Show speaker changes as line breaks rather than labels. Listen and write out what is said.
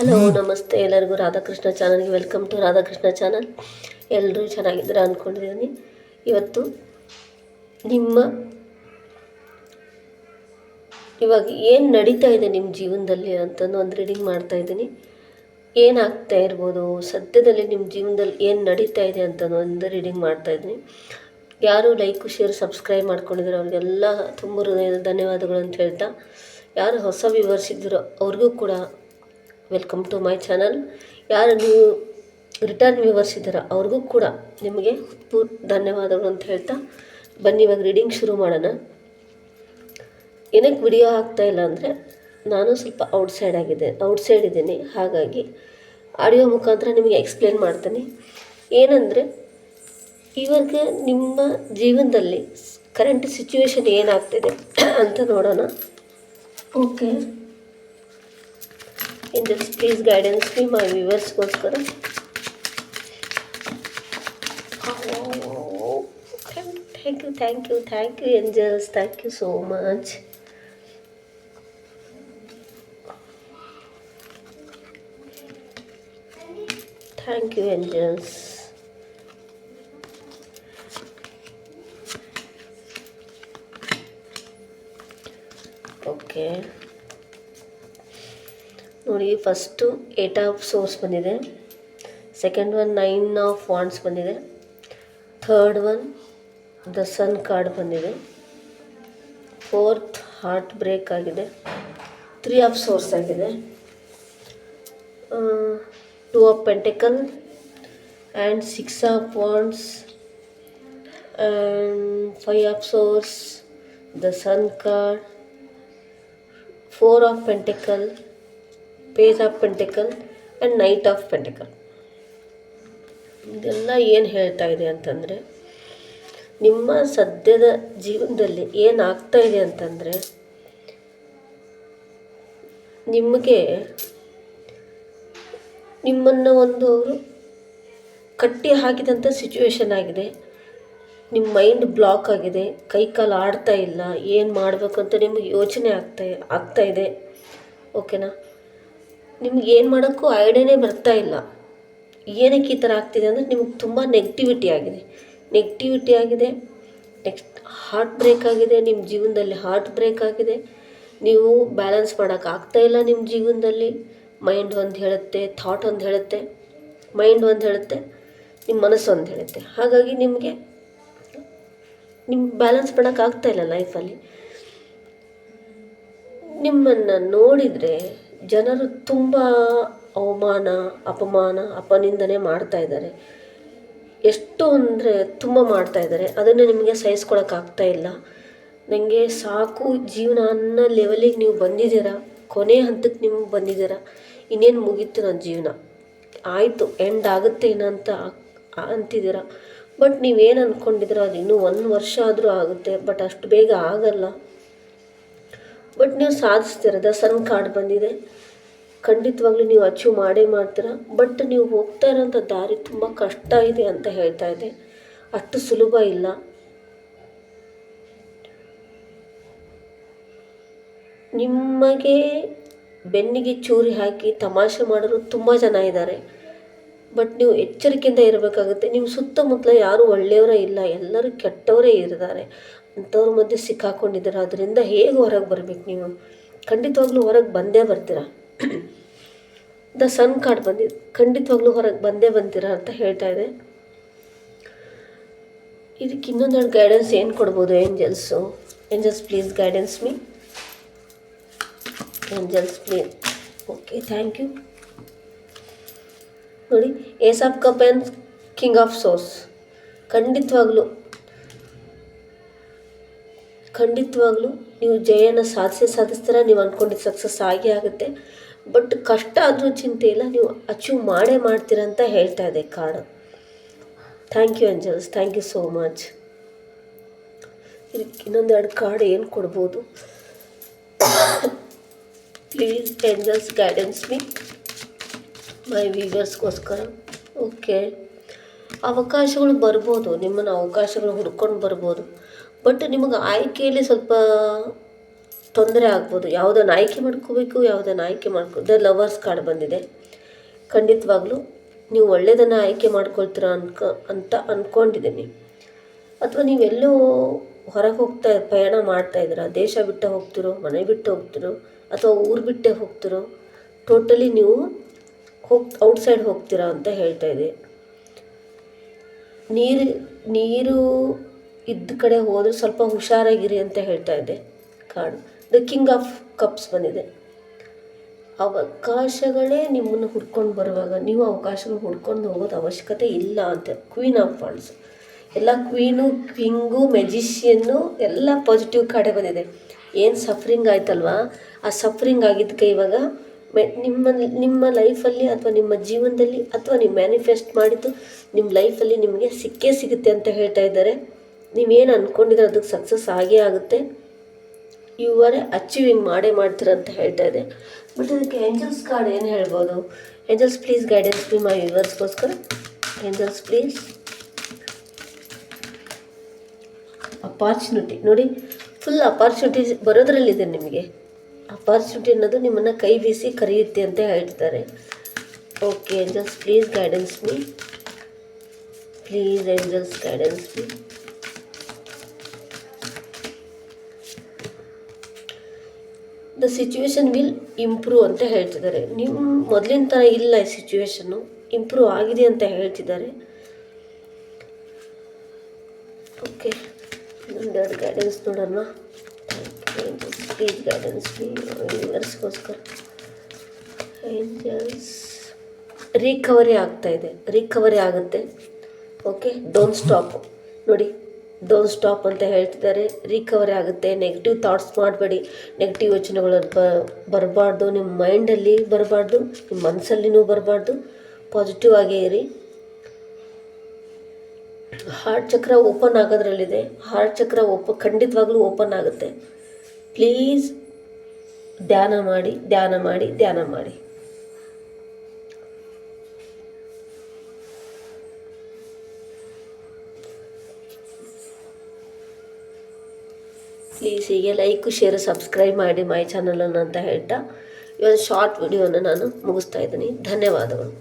Hello ನಮಸ್ತೆ ಎಲ್ಲರಿಗೂ ರಾಧಾಕೃಷ್ಣ ಚಾನಲ್ಗೆ ವೆಲ್ಕಮ್ ಟು ರಾಧಾಕೃಷ್ಣ ಚಾನಲ್ ಎಲ್ಲರೂ ಚೆನ್ನಾಗಿದ್ದೀರಾ ಅಂದ್ಕೊಂಡಿದ್ದೀನಿ ಇವತ್ತು ನಿಮ್ಮ ಇವಾಗ ಏನು ನಡೀತಾ ಇದೆ ನಿಮ್ಮ ಜೀವನದಲ್ಲಿ ಅಂತಂದು ಒಂದು ರೀಡಿಂಗ್ ಮಾಡ್ತಾ ಇದ್ದೀನಿ ಏನಾಗ್ತಾ ಇರ್ಬೋದು ಸದ್ಯದಲ್ಲಿ ನಿಮ್ಮ ಜೀವನದಲ್ಲಿ ಏನು ನಡೀತಾ ಇದೆ ಅಂತಂದು ಒಂದು ರೀಡಿಂಗ್ ಮಾಡ್ತಾ ಇದ್ದೀನಿ ಯಾರು ಲೈಕ್ ಶೇರ್ ಸಬ್ಸ್ಕ್ರೈಬ್ ಮಾಡ್ಕೊಂಡಿದ್ರು ಅವ್ರಿಗೆಲ್ಲ ತುಂಬ ಹೃದಯದ ಧನ್ಯವಾದಗಳು ಅಂತ ಹೇಳ್ತಾ ಯಾರು ಹೊಸ ವಿವರಿಸಿದ್ರು ಅವ್ರಿಗೂ ಕೂಡ ವೆಲ್ಕಮ್ ಟು ಮೈ ಚಾನಲ್ ಯಾರು ನೀವು ರಿಟರ್ನ್ ವ್ಯೂವರ್ಸ್ ಇದ್ದಾರ ಅವ್ರಿಗೂ ಕೂಡ ನಿಮಗೆ ಪೂ ಧನ್ಯವಾದಗಳು ಅಂತ ಹೇಳ್ತಾ ಬನ್ನಿ ಇವಾಗ ರೀಡಿಂಗ್ ಶುರು ಮಾಡೋಣ ಏನಕ್ಕೆ ವಿಡಿಯೋ ಆಗ್ತಾ ಇಲ್ಲ ಅಂದರೆ ನಾನು ಸ್ವಲ್ಪ ಔಟ್ಸೈಡ್ ಆಗಿದೆ ಔಟ್ಸೈಡ್ ಇದ್ದೀನಿ ಹಾಗಾಗಿ ಆಡಿಯೋ ಮುಖಾಂತರ ನಿಮಗೆ ಎಕ್ಸ್ಪ್ಲೇನ್ ಮಾಡ್ತೀನಿ ಏನಂದರೆ ಇವಾಗ ನಿಮ್ಮ ಜೀವನದಲ್ಲಿ ಕರೆಂಟ್ ಸಿಚುವೇಶನ್ ಏನಾಗ್ತಿದೆ ಅಂತ ನೋಡೋಣ okay In this, please guidance me, my viewers goskara. Oh, thank you, angels. Thank you so much. Thank you, angels. Okay. ನೋಡಿ ಫಸ್ಟು ಏಟ್ ಆಫ್ ಸೋರ್ಸ್ ಬಂದಿದೆ second one nine of wands ಬಂದಿದೆ third one the sun card ಬಂದಿದೆ fourth heart break ಆಗಿದೆ three of swords ಆಗಿದೆ two of ಪೆಂಟೆಕಲ್ and six of wands and five of swords the sun card four of pentacles page of pentacle and knight of pentacle ಇದೆಲ್ಲ ಏನು ಹೇಳ್ತಾ ಇದೆ ಅಂತಂದರೆ ನಿಮ್ಮ ಸದ್ಯದ ಜೀವನದಲ್ಲಿ ಏನಾಗ್ತಾ ಇದೆ ಅಂತಂದರೆ ನಿಮಗೆ ನಿಮ್ಮನ್ನು ಒಂದು ಅವರು ಕಟ್ಟಿ ಹಾಕಿದಂಥ ಸಿಚುವೇಶನ್ ಆಗಿದೆ ನಿಮ್ಮ ಮೈಂಡ್ ಬ್ಲಾಕ್ ಆಗಿದೆ ಕೈ ಕಾಲು ಆಡ್ತಾ ಇಲ್ಲ ಏನು ಮಾಡಬೇಕು ಅಂತ ನಿಮಗೆ ಯೋಚನೆ ಆಗ್ತಾ ಆಗ್ತಾ ಇದೆ ಓಕೆನಾ ನಿಮ್ಗೆ ಏನು ಮಾಡೋಕ್ಕೂ ಐಡಿಯಾನೇ ಬರ್ತಾ ಇಲ್ಲ ಏನಕ್ಕೆ ಈ ಥರ ಆಗ್ತಿದೆ ಅಂದರೆ ನಿಮ್ಗೆ ತುಂಬ ನೆಗೆಟಿವಿಟಿ ಆಗಿದೆ ನೆಗೆಟಿವಿಟಿ ಆಗಿದೆ ನೆಕ್ಸ್ಟ್ ಹಾರ್ಟ್ ಬ್ರೇಕ್ ಆಗಿದೆ ನಿಮ್ಮ ಜೀವನದಲ್ಲಿ ಹಾರ್ಟ್ ಬ್ರೇಕ್ ಆಗಿದೆ ನೀವು ಬ್ಯಾಲೆನ್ಸ್ ಮಾಡೋಕ್ಕಾಗ್ತಾ ಇಲ್ಲ ನಿಮ್ಮ ಜೀವನದಲ್ಲಿ ಮೈಂಡ್ ಒಂದು ಹೇಳುತ್ತೆ ಥಾಟ್ ಒಂದು ಹೇಳುತ್ತೆ ಮೈಂಡ್ ಒಂದು ಹೇಳುತ್ತೆ ನಿಮ್ಮ ಮನಸ್ಸು ಒಂದು ಹೇಳುತ್ತೆ ಹಾಗಾಗಿ ನಿಮಗೆ ನಿಮ್ಮ ಬ್ಯಾಲೆನ್ಸ್ ಮಾಡೋಕ್ಕಾಗ್ತಾ ಇಲ್ಲ ಲೈಫಲ್ಲಿ ನಿಮ್ಮನ್ನು ನೋಡಿದರೆ ಜನರು ತುಂಬ ಅವಮಾನ ಅಪಮಾನ ಅಪನಿಂದನೆ ಮಾಡ್ತಾ ಇದ್ದಾರೆ ಎಷ್ಟು ಅಂದರೆ ತುಂಬ ಮಾಡ್ತಾ ಇದ್ದಾರೆ ಅದನ್ನು ನಿಮಗೆ ಸಹಿಸ್ಕೊಳಕ್ಕೆ ಇಲ್ಲ ನನಗೆ ಸಾಕು ಜೀವನ ಅನ್ನೋ ಲೆವೆಲಿಗೆ ನೀವು ಬಂದಿದ್ದೀರಾ ಕೊನೆ ಹಂತಕ್ಕೆ ನೀವು ಬಂದಿದ್ದೀರಾ ಇನ್ನೇನು ಮುಗೀತು ನನ್ನ ಜೀವನ ಆಯಿತು ಎಂಡ್ ಆಗುತ್ತೆ ಏನಂತ ಅಂತಿದ್ದೀರ ಬಟ್ ನೀವೇನು ಅಂದ್ಕೊಂಡಿದ್ದೀರೋ ಅದು ಇನ್ನೂ ಒಂದು ವರ್ಷ ಆದರೂ ಆಗುತ್ತೆ ಬಟ್ ಅಷ್ಟು ಬೇಗ ಆಗಲ್ಲ ಬಟ್ ನೀವು ಸಾಧಿಸ್ತೀರ ಸಣ್ಣ ಕಾರ್ಡ್ ಬಂದಿದೆ ಖಂಡಿತವಾಗ್ಲೂ ನೀವು ಅಚೀವ್ ಮಾಡೇ ಮಾಡ್ತೀರ ಬಟ್ ನೀವು ಹೋಗ್ತಾ ಇರೋಂಥ ದಾರಿ ತುಂಬ ಕಷ್ಟ ಇದೆ ಅಂತ ಹೇಳ್ತಾ ಇದೆ ಅಷ್ಟು ಸುಲಭ ಇಲ್ಲ ನಿಮಗೆ ಬೆನ್ನಿಗೆ ಚೂರಿ ಹಾಕಿ ತಮಾಷೆ ಮಾಡೋರು ತುಂಬ ಜನ ಇದ್ದಾರೆ ಬಟ್ ನೀವು ಎಚ್ಚರಿಕೆಯಿಂದ ಇರಬೇಕಾಗುತ್ತೆ ನಿಮ್ಮ ಸುತ್ತಮುತ್ತಲ ಯಾರೂ ಒಳ್ಳೆಯವರೇ ಇಲ್ಲ ಎಲ್ಲರೂ ಕೆಟ್ಟವರೇ ಇರ್ತಾರೆ ಅಂಥವ್ರ ಮಧ್ಯೆ ಸಿಕ್ಕಾಕೊಂಡಿದ್ದೀರ ಅದರಿಂದ ಹೇಗೆ ಹೊರಗೆ ಬರಬೇಕು ನೀವು ಖಂಡಿತವಾಗ್ಲೂ ಹೊರಗೆ ಬಂದೇ ಬರ್ತೀರ ದ ಸನ್ ಕಾರ್ಡ್ ಬಂದಿದೆ ಖಂಡಿತವಾಗ್ಲೂ ಹೊರಗೆ ಬಂದೇ ಬಂತೀರ ಅಂತ ಹೇಳ್ತಾ ಇದೆ ಇದಕ್ಕೆ ಇನ್ನೊಂದೆರಡು ಗೈಡೆನ್ಸ್ ಏನು ಕೊಡ್ಬೋದು angels angels please guidance me angels please okay thank you ನೋಡಿ ace of cup and king of swords ಖಂಡಿತವಾಗ್ಲೂ ಖಂಡಿತವಾಗ್ಲೂ ನೀವು ಜಯನ ಸಾಧಿಸಿ ಸಾಧಿಸ್ತೀರ ನೀವು ಅಂದ್ಕೊಂಡಿದ್ದು ಸಕ್ಸಸ್ ಆಗೇ ಆಗುತ್ತೆ ಬಟ್ ಕಷ್ಟ ಆದರೂ ಚಿಂತೆ ಇಲ್ಲ ನೀವು ಅಚೀವ್ ಮಾಡೇ ಮಾಡ್ತೀರ ಅಂತ ಹೇಳ್ತಾ ಇದೆ card thank you angels thank you so much ಇದಕ್ಕೆ ಇನ್ನೊಂದೆರಡು ಕಾರ್ಡ್ ಏನು ಕೊಡ್ಬೋದು please angels guidance me my ವೀವರ್ಸ್ಗೋಸ್ಕರ okay ಅವಕಾಶಗಳು ಬರ್ಬೋದು ನಿಮ್ಮನ್ನು ಅವಕಾಶಗಳು ಹುಡ್ಕೊಂಡು ಬರ್ಬೋದು ಬಟ್ ನಿಮಗೆ ಆಯ್ಕೆಯಲ್ಲಿ ಸ್ವಲ್ಪ ತೊಂದರೆ ಆಗ್ಬೋದು ಯಾವುದನ್ನು ಆಯ್ಕೆ ಮಾಡ್ಕೋಬೇಕು ಯಾವುದನ್ನು ಆಯ್ಕೆ ಮಾಡ್ಕೋ ದ ಲವರ್ಸ್ ಕಾರ್ಡ್ ಬಂದಿದೆ ಖಂಡಿತವಾಗ್ಲೂ ನೀವು ಒಳ್ಳೆಯದನ್ನು ಆಯ್ಕೆ ಮಾಡ್ಕೊಳ್ತೀರಾ ಅನ್ಕ ಅಂತ ಅಂದ್ಕೊಂಡಿದ್ದೀನಿ ಅಥವಾ ನೀವೆಲ್ಲೋ ಹೊರಗೆ ಹೋಗ್ತಾ ಪ್ರಯಾಣ ಮಾಡ್ತಾ ಇದ್ದೀರಾ ದೇಶ ಬಿಟ್ಟು ಹೋಗ್ತಿರೋ ಮನೆ ಬಿಟ್ಟು ಹೋಗ್ತಿರೋ ಅಥವಾ ಊರು ಬಿಟ್ಟೆ ಹೋಗ್ತಿರೋ ಟೋಟಲಿ ನೀವು ಹೋಗ್ ಔಟ್ಸೈಡ್ ಹೋಗ್ತೀರಾ ಅಂತ ಹೇಳ್ತಾ ಇದೆ ನೀರು ನೀರು ಇದ್ದ ಕಡೆ ಹೋದ್ರೆ ಸ್ವಲ್ಪ ಹುಷಾರಾಗಿರಿ ಅಂತ ಹೇಳ್ತಾ ಇದೆ ಕಾಡು ದ ಕಿಂಗ್ ಆಫ್ ಕಪ್ಸ್ ಬಂದಿದೆ ಅವಕಾಶಗಳೇ ನಿಮ್ಮನ್ನು ಹುಡ್ಕೊಂಡು ಬರುವಾಗ ನೀವು ಅವಕಾಶಗಳು ಹುಡ್ಕೊಂಡು ಹೋಗೋದು ಅವಶ್ಯಕತೆ ಇಲ್ಲ ಅಂತ ಕ್ವೀನ್ ಆಫ್ ಫಂಡ್ಸ್ ಎಲ್ಲ ಕ್ವೀನು ಕಿಂಗು ಮೆಜಿಷಿಯನ್ನು ಎಲ್ಲ ಪಾಸಿಟಿವ್ ಕಡೆ ಬಂದಿದೆ ಏನು ಸಫ್ರಿಂಗ್ ಆಯ್ತಲ್ವಾ ಆ ಸಫ್ರಿಂಗ್ ಆಗಿದ್ದಕ್ಕೆ ಇವಾಗ ಮೆ ನಿಮ್ಮ ನಿಮ್ಮ ಲೈಫಲ್ಲಿ ಅಥವಾ ನಿಮ್ಮ ಜೀವನದಲ್ಲಿ ಅಥವಾ ನೀವು ಮ್ಯಾನಿಫೆಸ್ಟ್ ಮಾಡಿದ್ದು ನಿಮ್ಮ ಲೈಫಲ್ಲಿ ನಿಮಗೆ ಸಿಕ್ಕೇ ಸಿಗುತ್ತೆ ಅಂತ ಹೇಳ್ತಾ ಇದ್ದಾರೆ ನೀವೇನು ಅಂದ್ಕೊಂಡಿದ್ರೆ ಅದಕ್ಕೆ ಸಕ್ಸಸ್ ಆಗೇ ಆಗುತ್ತೆ ಇವರೇ ಅಚೀವಿಂಗ್ ಮಾಡೇ ಮಾಡ್ತೀರ ಅಂತ ಹೇಳ್ತಾ ಇದೆ ಬಟ್ ಅದಕ್ಕೆ ಏಂಜಲ್ಸ್ ಕಾರ್ಡ್ ಏನು ಹೇಳ್ಬೋದು angels please guidance be my ವ್ಯೂವರ್ಸ್ಗೋಸ್ಕರ angels please opportunity ನೋಡಿ ಫುಲ್ ಅಪಾರ್ಚುನಿಟಿ ಬರೋದ್ರಲ್ಲಿದೆ ನಿಮಗೆ ಅಪಾರ್ಚುನಿಟಿ ಅನ್ನೋದು ನಿಮ್ಮನ್ನು ಕೈ ಬೀಸಿ ಕರೆಯುತ್ತೆ ಅಂತ ಹೇಳ್ತಾರೆ okay angels please guidance me please angels guidance me the situation will improve ಅಂತ ಹೇಳ್ತಿದ್ದಾರೆ ನಿಮ್ಮ ಮೊದಲಿನ ಥರ ಇಲ್ಲ ಈ ಸಿಚುವೇಶನ್ನು ಇಂಪ್ರೂವ್ ಆಗಿದೆ ಅಂತ ಹೇಳ್ತಿದ್ದಾರೆ ಓಕೆ ಒಂದೆರಡು ಗೈಡೆನ್ಸ್ ನೋಡೋಣ ಪ್ಲೀಸ್ ಗೈಡೆನ್ಸ್ ಯೂನಿವರ್ಸ್ಗೋಸ್ಕರ ಏಂಜಲ್ಸ್ ಆಗ್ತಾ ಆಗ್ತಾಯಿದೆ ರಿಕವರಿ ಆಗುತ್ತೆ ಓಕೆ ಡೋಂಟ್ ಸ್ಟಾಪ್ ನೋಡಿ ಡೋನ್ ಸ್ಟಾಪ್ ಅಂತ ಹೇಳ್ತಿದ್ದಾರೆ ರಿಕವರಿ ಆಗುತ್ತೆ ನೆಗೆಟಿವ್ ಥಾಟ್ಸ್ ಮಾಡಬೇಡಿ ನೆಗೆಟಿವ್ ಯೋಚನೆಗಳು ಬ ಬರಬಾರ್ದು ನಿಮ್ಮ ಮೈಂಡಲ್ಲಿ ಬರಬಾರ್ದು ನಿಮ್ಮ ಮನಸ್ಸಲ್ಲಿನೂ ಬರಬಾರ್ದು ಪಾಸಿಟಿವ್ ಆಗೇ ಇರಿ ಹಾರ್ಟ್ ಚಕ್ರ ಓಪನ್ ಆಗೋದ್ರಲ್ಲಿದೆ ಹಾರ್ಟ್ ಚಕ್ರ ಓಪ ಖಂಡಿತವಾಗ್ಲೂ ಓಪನ್ ಆಗುತ್ತೆ ಪ್ಲೀಸ್ ಧ್ಯಾನ ಮಾಡಿ ಧ್ಯಾನ ಮಾಡಿ ಧ್ಯಾನ ಮಾಡಿ ಪ್ಲೀಸ್ ಹೀಗೆ ಲೈಕು ಶೇರು ಸಬ್ಸ್ಕ್ರೈಬ್ ಮಾಡಿ ಮೈ ಚಾನಲನ್ನು ಅಂತ ಹೇಳ್ತಾ ಈ ಒಂದು ಶಾರ್ಟ್ ವಿಡಿಯೋನ ನಾನು ಮುಗಿಸ್ತಾ ಇದ್ದೀನಿ ಧನ್ಯವಾದಗಳು